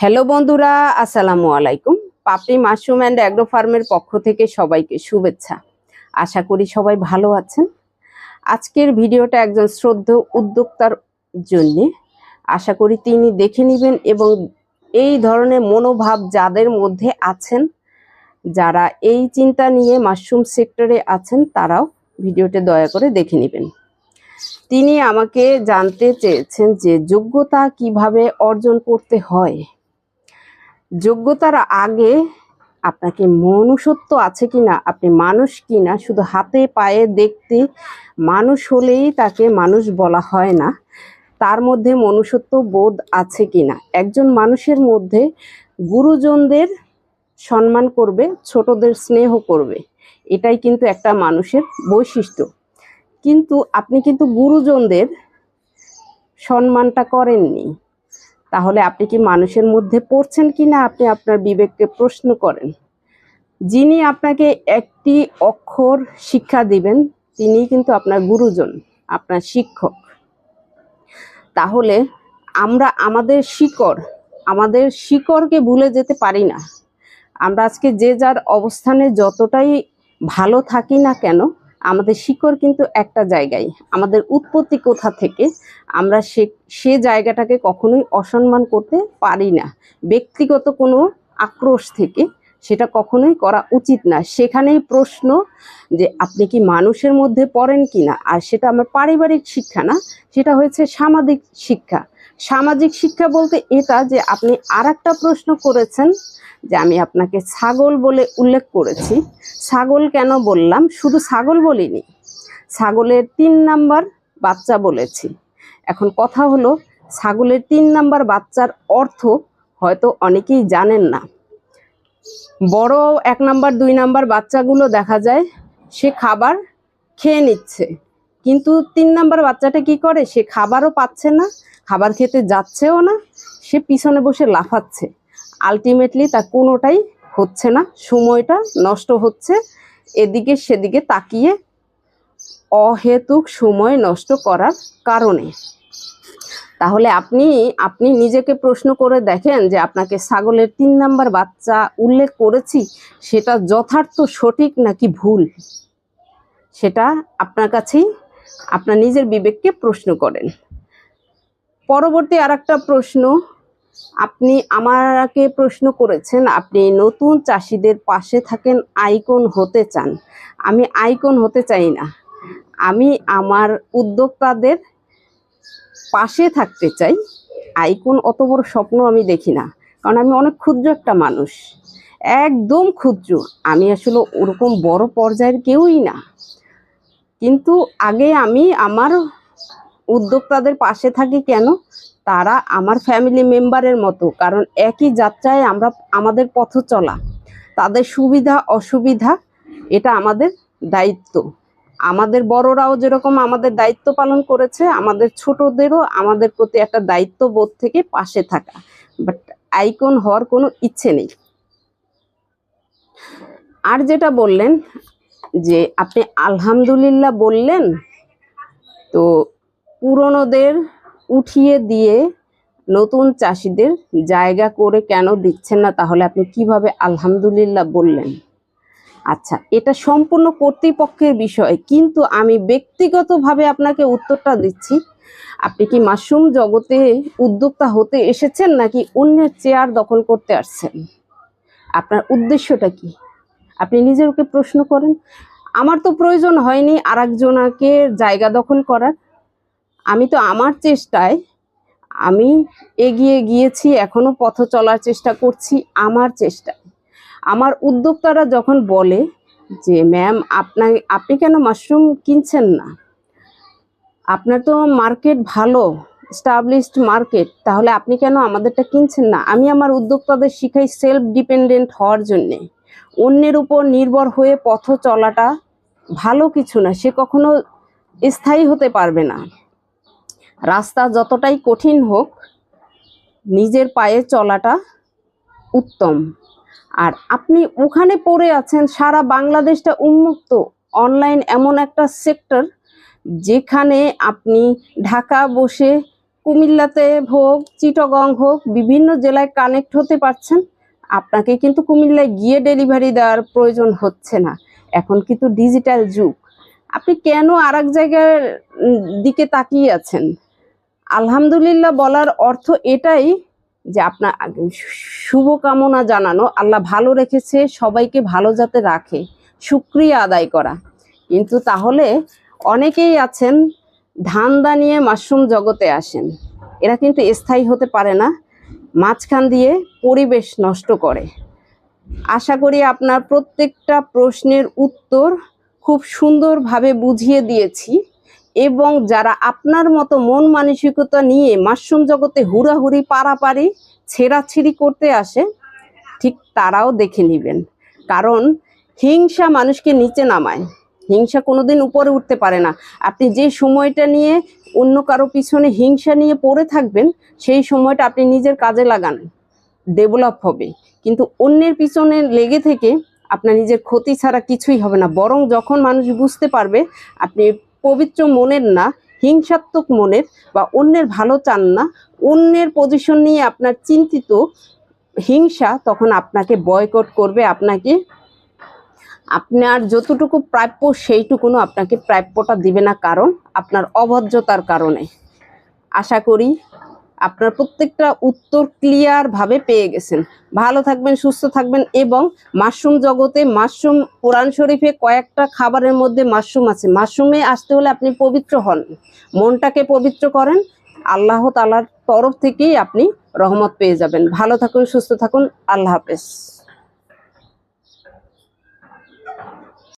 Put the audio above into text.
Hello বন্ধুরা, আসসালামু আলাইকুম। পাপড়ি মাশরুম অ্যান্ড অ্যাগ্রো ফার্মের পক্ষ থেকে সবাইকে শুভেচ্ছা। আশা করি সবাই ভালো আছেন। আজকের ভিডিওটা একজন শ্রদ্ধ উদ্যোক্তার জন্যে। আশা করি তিনি দেখে নেবেন এবং এই ধরনের মনোভাব যাদের মধ্যে আছেন, যারা এই চিন্তা নিয়ে মাশরুম সেক্টরে আছেন, তারাও ভিডিওটা দয়া করে দেখে নেবেন। তিনি আমাকে জানতে চেয়েছেন যে যোগ্যতা কীভাবে অর্জন করতে হয়। যোগ্যতার আগে আপনাকে মনুষ্যত্ব আছে কিনা, আপনি মানুষ কিনা, শুধু হাতে, পায়ে দেখতে মানুষ হলেই তাকে মানুষ বলা হয় না। তার মধ্যে মনুষ্যত্ব বোধ আছে কিনা? একজন মানুষের মধ্যে গুরুজনদের সম্মান করবে, ছোটদের স্নেহ করবে, এটাই কিন্তু একটা মানুষের বৈশিষ্ট্য। কিন্তু আপনি কিন্তু গুরুজনদের সম্মানটা করেননি। তাহলে আপনি কি মানুষের মধ্যে পড়ছেন কি না আপনি আপনার বিবেককে প্রশ্ন করেন। যিনি আপনাকে একটি অক্ষর শিক্ষা দিবেন তিনি কিন্তু আপনার গুরুজন, আপনার শিক্ষক। তাহলে আমরা আমাদের শিকড়, আমাদের শিকড়কে ভুলে যেতে পারি না। আমরা আজকে যে যার অবস্থানে যতটাই ভালো থাকি না কেন আমাদের শিকড় কিন্তু একটা জায়গায়। আমাদের উৎপত্তি কোথা থেকে, আমরা সে সে জায়গাটাকে কখনোই অসম্মান করতে পারি না। ব্যক্তিগত কোনো আক্রোশ থেকে সেটা কখনোই করা উচিত না। সেখানেই প্রশ্ন যে আপনি কি মানুষের মধ্যে পড়েন কি না আর সেটা আমার পারিবারিক শিক্ষা না, সেটা হয়েছে সামাজিক শিক্ষা। সামাজিক শিক্ষা বলতে এটা যে আপনি আর প্রশ্ন করেছেন যে আমি আপনাকে ছাগল বলে উল্লেখ করেছি। ছাগল কেন বললাম? শুধু ছাগল বলিনি, ছাগলের তিন নাম্বার বাচ্চা বলেছি। এখন কথা হলো, ছাগলের তিন নাম্বার বাচ্চার অর্থ হয়তো অনেকেই জানেন না। বড় এক নাম্বার, দুই নাম্বার বাচ্চাগুলো দেখা যায়, সে খাবার খেয়ে নিচ্ছে। কিন্তু তিন নাম্বার বাচ্চাটা কি করে? সে খাবারও পাচ্ছে না, খাবার খেতে যাচ্ছেও না, সে পিছনে বসে লাফাচ্ছে। আলটিমেটলি তার কোনোটাই হচ্ছে না, সময়টা নষ্ট হচ্ছে, এদিকে সেদিকে তাকিয়ে অহেতুক সময় নষ্ট করার কারণে। তাহলে আপনি আপনি নিজেকে প্রশ্ন করে দেখেন যে আপনাকে ছাগলের তিন নাম্বার বাচ্চা উল্লেখ করেছি, সেটা যথার্থ সঠিক নাকি ভুল? সেটা আপনার কাছেই আপনার নিজের বিবেককে প্রশ্ন করেন। পরবর্তী আর প্রশ্ন, আপনি আমাকে প্রশ্ন করেছেন, আপনি নতুন চাষিদের পাশে থাকেন, আইকন হতে চান। আমি আইকন হতে চাই না। আমি আমার উদ্যোক্তাদের পাশে থাকতে চাই। আইকন অত বড় স্বপ্ন আমি দেখি না, কারণ আমি অনেক ক্ষুদ্র একটা মানুষ। একদম ক্ষুদ্র। আমি আসলে ওরকম বড় পর্যায়ের কেউই না। কিন্তু আগে আমি আমার উদ্যোক্তাদের পাশে থাকি কেন? তারা আমার ফ্যামিলি মেম্বারের মতো। কারণ একই যাত্রায় আমরা আমাদের পথ চলা। তাদের সুবিধা, অসুবিধা, এটা আমাদের দায়িত্ব। আমাদের বড়রাও যেরকম আমাদের দায়িত্ব পালন করেছে, আমাদের ছোটদেরও আমাদের প্রতি একটা দায়িত্ববোধ থেকে পাশে থাকা। বাট আইকন হওয়ার কোনো ইচ্ছে নেই। আর যেটা বললেন যে আপনি আলহামদুলিল্লাহ বললেন, তো পুরনোদের উঠিয়ে দিয়ে নতুন চাষিদের জায়গা করে কেন দিচ্ছেন না? তাহলে আপনি কীভাবে আলহামদুলিল্লাহ বললেন? আচ্ছা এটা সম্পূর্ণ কর্তৃপক্ষের বিষয়, কিন্তু আমি ব্যক্তিগতভাবে আপনাকে উত্তরটা দিচ্ছি। আপনি কি মাশরুম জগতে উদ্যোক্তা হতে এসেছেন নাকি অন্যের চেয়ার দখল করতে আসছেন? আপনার উদ্দেশ্যটা কি? আপনি নিজের ওকে প্রশ্ন করেন। আমার তো প্রয়োজন হয়নি আর একজনকে জায়গা দখল করার। আমি তো আমার চেষ্টায়, আমি এগিয়ে গিয়েছি, এখনও পথ চলার চেষ্টা করছি আমার চেষ্টায়। আমার উদ্যোক্তারা যখন বলে যে, ম্যাম আপনার আপনি কেন মাশরুম কিনছেন না? আপনার তো মার্কেট ভালো স্টাবলিশড মার্কেট, তাহলে আপনি কেন আমাদেরটা কিনছেন না? আমি আমার উদ্যোক্তাদের শিখাই সেলফ ডিপেন্ডেন্ট হওয়ার জন্যে। অন্যের উপর নির্ভর হয়ে পথ চলাটা ভালো কিছু না, সে কখনো স্থায়ী হতে পারবে না। রাস্তা যতটাই কঠিন হোক, নিজের পায়ে চলাটা উত্তম। আর আপনি ওখানে পড়ে আছেন, সারা বাংলাদেশটা উন্মুক্ত অনলাইন এমন একটা সেক্টর যেখানে আপনি ঢাকা বসে কুমিল্লাতে হোক, চিটগং হোক, বিভিন্ন জেলায় কানেক্ট হতে পারছেন। আপনাকে কিন্তু কুমিল্লায় গিয়ে ডেলিভারি দেওয়ার প্রয়োজন হচ্ছে না। এখন কিন্তু ডিজিটাল যুগ। আপনি কেন আর এক জায়গার দিকে তাকিয়ে আছেন? আলহামদুলিল্লাহ বলার অর্থ এটাই যে আপনার শুভকামনা জানানো, আল্লাহ ভালো রেখেছে, সবাইকে ভালো যাতে রাখে, শুক্রিয়া আদায় করা। কিন্তু তাহলে অনেকেই আছেন, ধান্দা নিয়ে মাশরুম জগতে আসেন। এরা কিন্তু স্থায়ী হতে পারে না। মাঝখান দিয়ে পরিবেশ নষ্ট করে। আশা করি আপনার প্রত্যেকটা প্রশ্নের উত্তর খুব সুন্দরভাবে বুঝিয়ে দিয়েছি এবং যারা আপনার মতো মন মানসিকতা নিয়ে মাশরুম জগতে হুড়াহুড়ি, পারাপারি, ছেঁড়াছিড়ি করতে আসে, ঠিক তারাও দেখে নেবেন। কারণ হিংসা মানুষকে নিচে নামায়। হিংসা কোনোদিন উপরে উঠতে পারে না। আপনি যে সময়টা নিয়ে অন্য কারও পিছনে হিংসা নিয়ে পড়ে থাকবেন, সেই সময়টা আপনি নিজের কাজে লাগান ডেভেলপ হবে। কিন্তু অন্যের পিছনে লেগে থেকে আপনার নিজের ক্ষতি ছাড়া কিছুই হবে না। বরং যখন মানুষ বুঝতে পারবে, আপনি পবিত্র মনের না, হিংসাত্মক মনের বা অন্যের ভালো চান না, অন্যের পজিশন নিয়ে আপনার চিন্তিত হিংসা তখন আপনাকে বয়কট করবে, আপনাকে আপনার যতটুকু প্রাপ্য সেইটুকুনো আপনাকে প্রাপ্যটা দিবে না কারণ, আপনার অভদ্রতার কারণে। আশা করি আপনার প্রত্যেকটা উত্তর ক্লিয়ারভাবে পেয়ে গেছেন। ভালো থাকবেন, সুস্থ থাকবেন এবং মাশরুম জগতে মাশরুম কোরআন শরীফে কয়েকটা খাবারের মধ্যে মাশরুম আছে। মাশরুমে আসতে হলে আপনি পবিত্র হন। মনটাকে পবিত্র করেন। আল্লাহ তালার তরফ থেকেই আপনি রহমত পেয়ে যাবেন। ভালো থাকুন, সুস্থ থাকুন। আল্লাহ হাফেজ।